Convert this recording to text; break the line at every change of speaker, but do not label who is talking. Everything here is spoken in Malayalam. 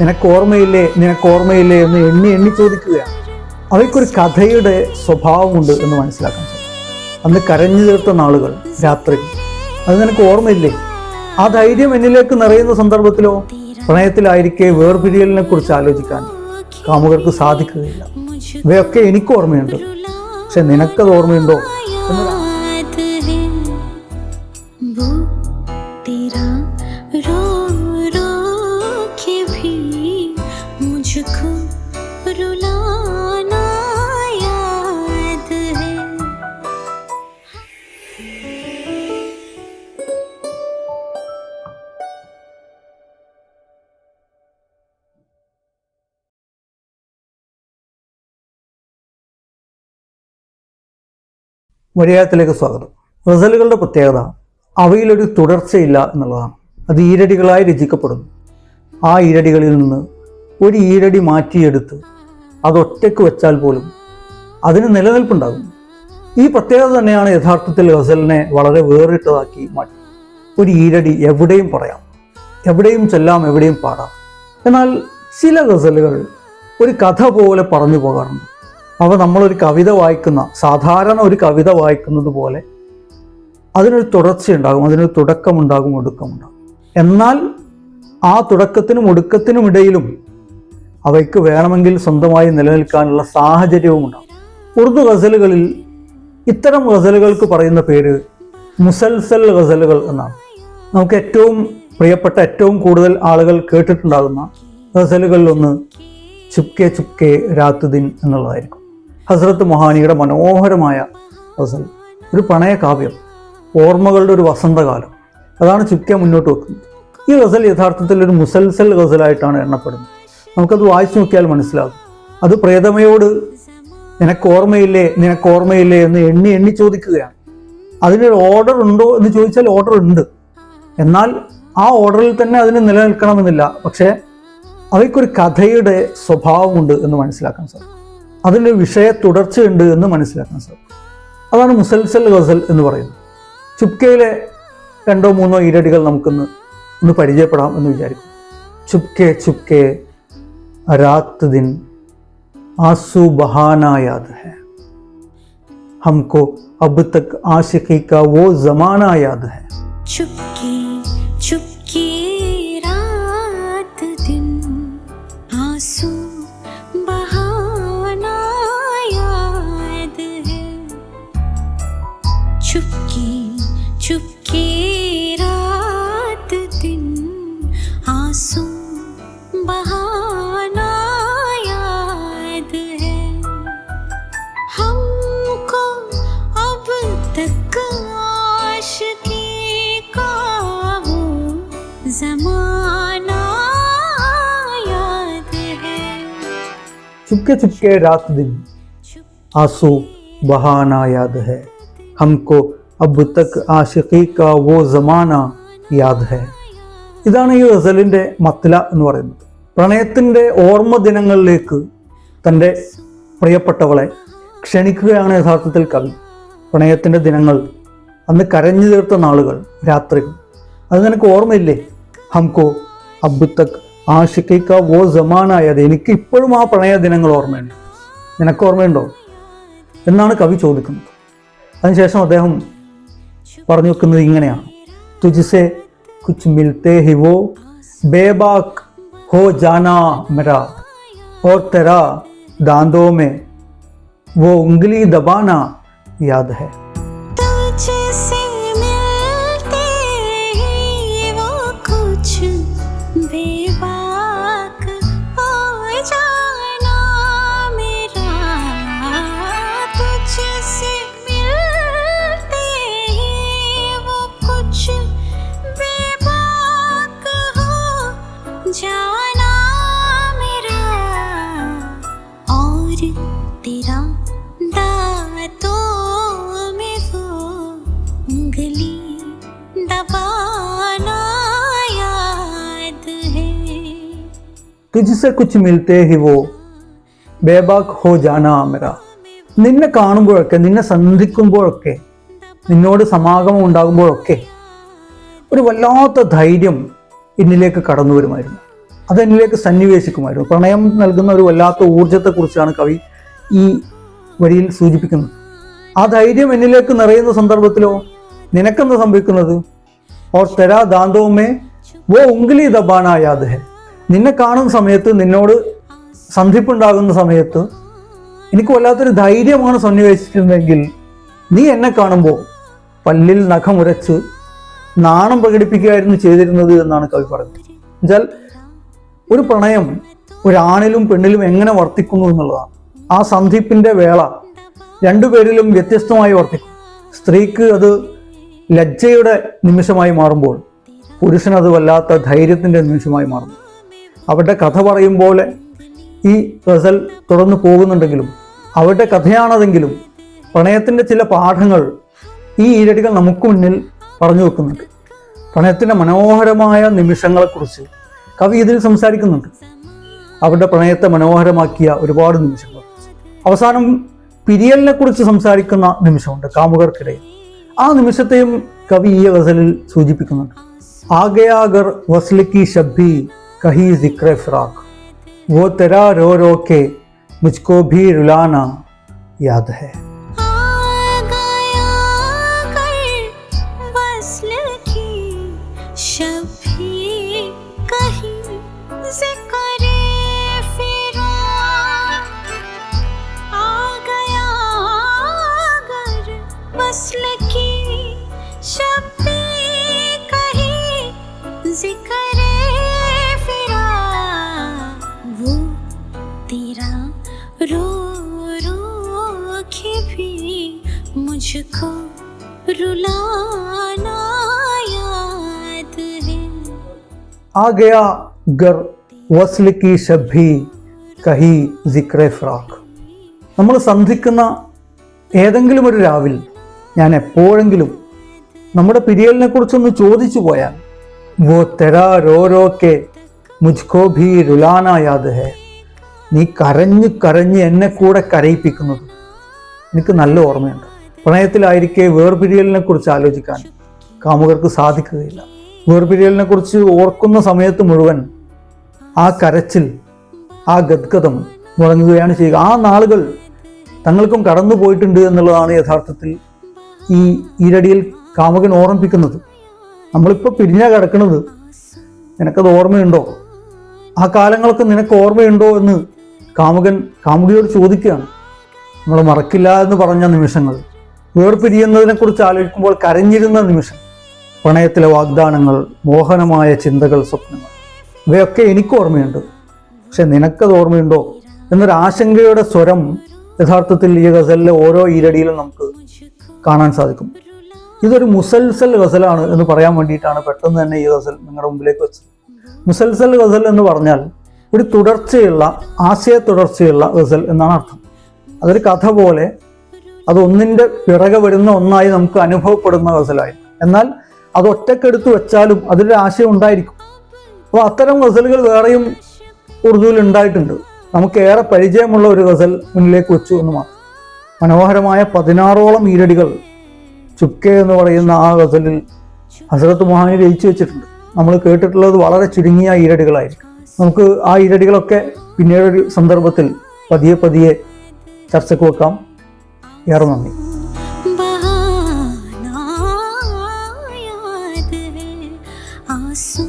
നിനക്ക് ഓർമ്മയില്ലേ നിനക്ക് ഓർമ്മയില്ലേ എന്ന് എണ്ണി എണ്ണി ചോദിക്കുകയാണ് അവയ്ക്കൊരു കഥയുടെ സ്വഭാവമുണ്ട് എന്ന് മനസ്സിലാക്കാൻ സാധിക്കും. അന്ന് കരഞ്ഞു തീർത്ത നാളുകൾ രാത്രി. അത് നിനക്ക് ഓർമ്മയില്ലേ? ആ ധൈര്യം എന്നിലേക്ക് നിറയുന്ന സന്ദർഭത്തിലോ പ്രണയത്തിലായിരിക്കെ വേർപിരിയലിനെ കുറിച്ച് ആലോചിക്കാൻ കാമുകർക്ക് സാധിക്കുകയില്ല. ഇവയൊക്കെ എനിക്ക് ഓർമ്മയുണ്ട് പക്ഷെ നിനക്കത് ഓർമ്മയുണ്ടോ? എന്നതാണ്. വഴിയായത്തിലേക്ക് സ്വാഗതം. ഗസലുകളുടെ പ്രത്യേകത അവയിലൊരു തുടർച്ചയില്ല എന്നുള്ളതാണ്. അത് ഈരടികളായി രചിക്കപ്പെടുന്നു. ആ ഈരടികളിൽ നിന്ന് ഒരു ഈരടി മാറ്റിയെടുത്ത് അതൊറ്റയ്ക്ക് വെച്ചാൽ പോലും അതിന് നിലനിൽപ്പുണ്ടാകും ഈ പ്രത്യേകത തന്നെയാണ് യഥാർത്ഥത്തിൽ ഗസലിനെ വളരെ വേറിട്ടതാക്കി മാറ്റി. ഒരു ഈരടി എവിടെയും പറയാം എവിടെയും ചെല്ലാം എവിടെയും പാടാം. എന്നാൽ ചില ഗസലുകൾ ഒരു കഥ പോലെ പറഞ്ഞു പോകാറുണ്ട്. അവ നമ്മളൊരു കവിത വായിക്കുന്ന സാധാരണ ഒരു കവിത വായിക്കുന്നത് പോലെ അതിനൊരു തുടർച്ചയുണ്ടാകും അതിനൊരു തുടക്കമുണ്ടാകും ഒടുക്കമുണ്ടാകും എന്നാൽ ആ തുടക്കത്തിനും ഒടുക്കത്തിനും ഇടയിലും അവയ്ക്ക് വേണമെങ്കിൽ സ്വന്തമായി നിലനിൽക്കാനുള്ള സാഹചര്യവും ഉണ്ടാകും. ഉറുദു ഗസലുകളിൽ ഇത്തരം ഗസലുകൾക്ക് പറയുന്ന പേര് മുസൽസൽ ഗസലുകൾ എന്നാണ്. നമുക്ക് ഏറ്റവും പ്രിയപ്പെട്ട ഏറ്റവും കൂടുതൽ ആളുകൾ കേട്ടിട്ടുണ്ടാകുന്ന ഗസലുകളിലൊന്ന് ചുപ്കെ ചുപ്കെ രാത്തുദിൻ എന്നുള്ളതായിരിക്കും. ഹസ്രത്ത് മൊഹാനിയുടെ മനോഹരമായ ഗസൽ ഒരു പ്രണയകാവ്യം ഓർമ്മകളുടെ ഒരു വസന്തകാലം. അതാണ് ചുപ്കെ മുന്നോട്ട് വെക്കുന്നത്. ഈ ഗസൽ യഥാർത്ഥത്തിൽ ഒരു മുസൽസൽ ഗസലായിട്ടാണ് എണ്ണപ്പെടുന്നത്. നമുക്കത് വായിച്ചു നോക്കിയാൽ മനസ്സിലാകും. അത് പ്രേതമയോട് നിനക്ക് ഓർമ്മയില്ലേ നിനക്ക് ഓർമ്മയില്ലേ എന്ന് എണ്ണി എണ്ണി ചോദിക്കുകയാണ്. അതിനൊരു ഓർഡർ ഉണ്ടോ എന്ന് ചോദിച്ചാൽ ഓർഡർ ഉണ്ട്. എന്നാൽ ആ ഓർഡറിൽ തന്നെ അതിന് നിലനിൽക്കണമെന്നില്ല. പക്ഷേ അവയ്ക്കൊരു കഥയുടെ സ്വഭാവമുണ്ട് എന്ന് മനസ്സിലാക്കാൻ സാധിക്കും. അതിൻ്റെ വിഷയ തുടർച്ചയുണ്ട് എന്ന് മനസ്സിലാക്കാൻ സാധിക്കും അതാണ് മുസൽസൽ ഗസൽ എന്ന് പറയുന്നത് ചുപ്കയിലെ രണ്ടോ മൂന്നോ ഈരടികൾ നമുക്കൊന്ന് ഒന്ന് പരിചയപ്പെടാം എന്ന് വിചാരിക്കും ചുപ്കെ ചുപ്കെ രാത് ദിൻ आंसू बहाना याद है हमको अब तक आशिकी का वो जमाना याद है
चुपके चुपके चुपके चुपके रात दिन आंसू बहाना याद है हमको अब तक आशिकी का वो जमाना
യാദ് ഹെ ഇതാണ് ഈ ഗസലിൻ്റെ മത്ല എന്ന് പറയുന്നത് പ്രണയത്തിൻ്റെ ഓർമ്മ ദിനങ്ങളിലേക്ക് തൻ്റെ പ്രിയപ്പെട്ടവളെ ക്ഷണിക്കുകയാണ് യഥാർത്ഥത്തിൽ കവി പ്രണയത്തിൻ്റെ ദിനങ്ങൾ അന്ന് കരഞ്ഞു തീർത്ത നാളുകൾ രാത്രികൾ അത് നിനക്ക് ഓർമ്മയില്ലേ ഹംകോ അബ് ആഷിഖിക്ക വോ ജമാനായത് എനിക്ക് ഇപ്പോഴും ആ പ്രണയ ദിനങ്ങൾ ഓർമ്മയുണ്ട്. നിനക്ക് ഓർമ്മയുണ്ടോ? എന്നാണ് കവി ചോദിക്കുന്നത്. അതിനുശേഷം അദ്ദേഹം പറഞ്ഞു വെക്കുന്നത് ഇങ്ങനെയാണ്. തുജിസെ കുച്ച് മിൽത്തേ ഹി വോ ബേബാക് ഹോ ജാനാ മെരാ
ഓർ തെരാ ദാന്തോ മേ വോ ഉംഗ്ലി ദബാന യാദ് ഹെ.
തുജിസെ കുച്ച് മിൽത്തേ ഹി വോ ബേബാക് ഹോ ജാന മെര നിന്നെ കാണുമ്പോഴൊക്കെ നിന്നെ സന്ധിക്കുമ്പോഴൊക്കെ നിന്നോട് സമാഗമം ഉണ്ടാകുമ്പോഴൊക്കെ ഒരു വല്ലാത്ത ധൈര്യം എന്നിലേക്ക് കടന്നു വരുമായിരുന്നു. അതെന്നിലേക്ക് സന്നിവേശിക്കുമായിരുന്നു. പ്രണയം നൽകുന്ന ഒരു വല്ലാത്ത ഊർജത്തെക്കുറിച്ചാണ് കവി ഈ വരിയിൽ സൂചിപ്പിക്കുന്നത്. ആ ധൈര്യം എന്നിലേക്ക് നിറയുന്ന സന്ദർഭത്തിലോ നിനക്കെന്താ സംഭവിക്കുന്നത്? ഓർ തെരാ ദാന്തവുമേ വോ दबाना याद ഹെ. നിന്നെ കാണുന്ന സമയത്ത് നിന്നോട് സന്ധിപ്പുണ്ടാകുന്ന സമയത്ത് എനിക്ക് വല്ലാത്തൊരു ധൈര്യമാണ് സന്നിവേശിച്ചിരുന്നെങ്കിൽ നീ എന്നെ കാണുമ്പോൾ പല്ലിൽ നഖമുരച്ച് നാണം പ്രകടിപ്പിക്കുകയായിരുന്നു ചെയ്തിരുന്നത് എന്നാണ് കവി പറയുന്നത്. എന്നുവെച്ചാൽ ഒരു പ്രണയം ഒരാണിലും പെണ്ണിലും എങ്ങനെ വർത്തിക്കുന്നു എന്നുള്ളതാണ്. ആ സന്ധിപ്പിന്റെ വേള രണ്ടുപേരിലും വ്യത്യസ്തമായി വർത്തിക്കും. സ്ത്രീക്ക് അത് ലജ്ജയുടെ നിമിഷമായി മാറുമ്പോൾ പുരുഷനത് വല്ലാത്ത ധൈര്യത്തിന്റെ നിമിഷമായി മാറുന്നു. അവരുടെ കഥ പറയും പോലെ ഈ ഗസൽ തുടർന്ന് പോകുന്നുണ്ടെങ്കിലും അവരുടെ കഥയാണതെങ്കിലും പ്രണയത്തിന്റെ ചില പാഠങ്ങൾ ഈ ഈരടികൾ നമുക്ക് മുന്നിൽ പറഞ്ഞു വെക്കുന്നുണ്ട്. പ്രണയത്തിന്റെ മനോഹരമായ നിമിഷങ്ങളെക്കുറിച്ച് കവി ഇതിൽ സംസാരിക്കുന്നുണ്ട്. അവരുടെ പ്രണയത്തെ മനോഹരമാക്കിയ ഒരുപാട് നിമിഷങ്ങൾ. അവസാനം പിരിയലിനെ കുറിച്ച് സംസാരിക്കുന്ന നിമിഷമുണ്ട് കാമുകർക്കിടയിൽ. ആ നിമിഷത്തെയും കവി ഈ ഗസലിൽ സൂചിപ്പിക്കുന്നുണ്ട്. ആഗയാഗർ വസ്ലിക്കി ഷബ്ബി
कहीं ज़िक्र फ़िराक। वो तेरा रो रो के मुझको भी रुलाना याद है।
आ गया गर വസ്ല കി ഷബ്ബി കഹി സിക്രെ ഫ്രാഖ് നമ്മൾ സന്ധിക്കുന്ന ഏതെങ്കിലും ഒരു രാവിൽ ഞാൻ എപ്പോഴെങ്കിലും നമ്മുടെ പിരിയലിനെ കുറിച്ചൊന്ന് ചോദിച്ചു പോയാൽ വോ തെരാ രോ രോ കെ മുജ്കോ ഭി രുലാന യാദ് ഹെ നീ കരഞ്ഞ് കരഞ്ഞ് എന്നെ കൂടെ കരയിപ്പിക്കുന്നത് എനിക്ക് നല്ല ഓർമ്മയുണ്ട് പ്രണയത്തിലായിരിക്കെ വേർപിരിയലിനെ കുറിച്ച് ആലോചിക്കാൻ കാമുകർക്ക് സാധിക്കുകയില്ല. വേർപിരിയലിനെ കുറിച്ച് ഓർക്കുന്ന സമയത്ത് മുഴുവൻ ആ കരച്ചിൽ ആ ഗദ്ഗതം മുടങ്ങുകയാണ് ചെയ്യുക. ആ നാളുകൾ തങ്ങൾക്കും കടന്നു പോയിട്ടുണ്ട് എന്നുള്ളതാണ് യഥാർത്ഥത്തിൽ ഈ ഈരടിയിൽ കാമുകൻ ഓർമ്മിപ്പിക്കുന്നത്. നമ്മളിപ്പോൾ പിരിഞ്ഞാ കിടക്കുന്നത് നിനക്കത് ഓർമ്മയുണ്ടോ? ആ കാലങ്ങളൊക്കെ നിനക്ക് ഓർമ്മയുണ്ടോ എന്ന് കാമുകൻ കാമുകിയോട് ചോദിക്കുകയാണ്. നമ്മൾ മറക്കില്ല എന്ന് പറഞ്ഞ നിമിഷങ്ങൾ. വേർപിരിയുന്നതിനെ കുറിച്ച് ആലോചിക്കുമ്പോൾ കരഞ്ഞിരുന്ന നിമിഷം പ്രണയത്തിലെ വാഗ്ദാനങ്ങൾ മോഹനമായ ചിന്തകൾ സ്വപ്നങ്ങൾ ഇവയൊക്കെ എനിക്ക് ഓർമ്മയുണ്ട്. പക്ഷെ നിനക്കത് ഓർമ്മയുണ്ടോ? എന്നൊരു ആശങ്കയുടെ സ്വരം യഥാർത്ഥത്തിൽ ഈ ഗസലിലെ ഓരോ ഈരടിയിലും നമുക്ക് കാണാൻ സാധിക്കും. ഇതൊരു മുസൽസൽ ഗസലാണ് എന്ന് പറയാൻ വേണ്ടിയിട്ടാണ് പെട്ടെന്ന് തന്നെ ഈ ഗസൽ നിങ്ങളുടെ മുമ്പിലേക്ക് വെച്ചത്. മുസൽസൽ ഗസൽ എന്ന് പറഞ്ഞാൽ ഒരു തുടർച്ചയുള്ള ആശയ തുടർച്ചയുള്ള ഗസൽ എന്നാണ് അർത്ഥം. അതൊരു കഥ പോലെ അത് ഒന്നിന്റെ പിറകെ വരുന്ന ഒന്നായി നമുക്ക് അനുഭവപ്പെടുന്ന ഗസലായി. എന്നാൽ അത് ഒറ്റക്കെടുത്ത് വെച്ചാലും അതിന്റെ ആശയം ഉണ്ടായിരിക്കും. അപ്പോൾ അത്തരം ഗസലുകൾ വേറെയും ഉറുദുവിൽ ഉണ്ടായിട്ടുണ്ട്. നമുക്ക് ഏറെ പരിചയമുള്ള ഒരു ഗസൽ മുന്നിലേക്ക് വെച്ചു എന്ന് മാത്രം. മനോഹരമായ പതിനാറോളം ഈരടികൾ ചുക്കെ എന്ന് പറയുന്ന ആ ഗസലിൽ ഹസരത്ത് മൊഹാനി രചിച്ചു വെച്ചിട്ടുണ്ട്. നമ്മൾ കേട്ടിട്ടുള്ളത് വളരെ ചുരുങ്ങിയ ഈരടികളായിരിക്കും. നമുക്ക് ആ ഈരടികളൊക്കെ പിന്നീടൊരു സന്ദർഭത്തിൽ പതിയെ പതിയെ ചർച്ചയ്ക്ക് വെക്കാം. ഏറെ നന്ദി आंसू